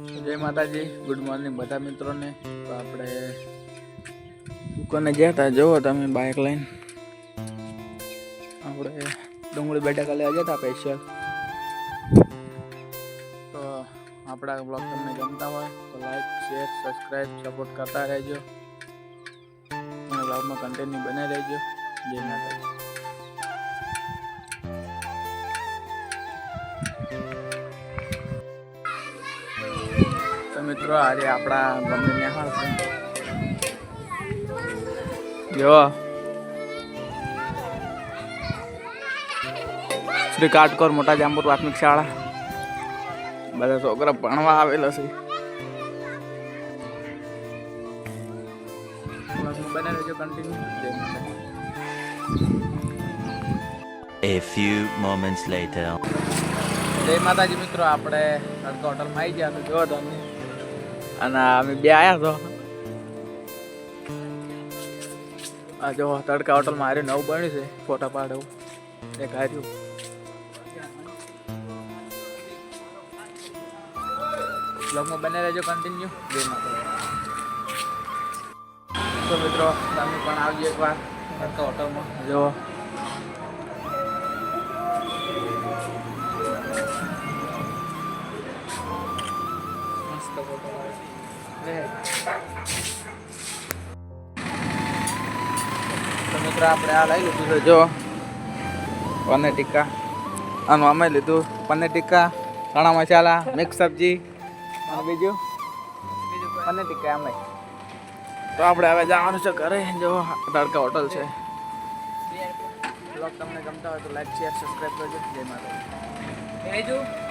માતાજી good morning બધા મિત્રોને. તો આપણે દુકાને ગયા હતા જુઓ તમે બાઇક લઈને. આપણે ડુંગળી બેઠા કાલે ગયા હતા સ્પેશિયલ તો આપણા બ્લોગ તમને ગમતા હોય, તો લાઈક શેર સબસ્ક્રાઈબ સપોર્ટ કરતા રહેજો. અને બ્લોગમાં કન્ટેન્ટ બને રહેજો. જય માતાજી. મિત્રો આજે આપણા બંને નિહાળ છે. જો. શ્રી કાટકોર મોટા જાંબુર પ્રાથમિક શાળા. બધા છોકરા ભણવા આવેલા છે. A few moments later. જય માતાજી મિત્રો આપણે તડકા હોટલમાં આવી ગયા તો જો તમે અને અમે બે આવ્યા તો. આ જો તડકા હોટલમાં મારે નવું બન્યું છે, ફોટા પાડવું. એક હાર્યું. બ્લોગમાં બને રહેજો કન્ટિન્યુ બે તો મિત્રો, તમે પણ આવજો એકવાર તડકા હોટલમાં જો મસ્ત ફોટો આવે તો મિત્રો આપણે આ લઈ લીધું છે જો, પનીર ટીક્કા. આનું અમે લીધું પનીર ટીક્કા, ચણા મસાલા, મિક્સ સબ્જી, અને બીજું? પનીર ટીક્કા અમે તો આપણે હવે જવાનું છે ઘરે. જો, તડકા હોટલ છે. તમને ગમતા હોય તો લાઈક શેર સબસ્ક્રાઈબ કરજો. જય માતા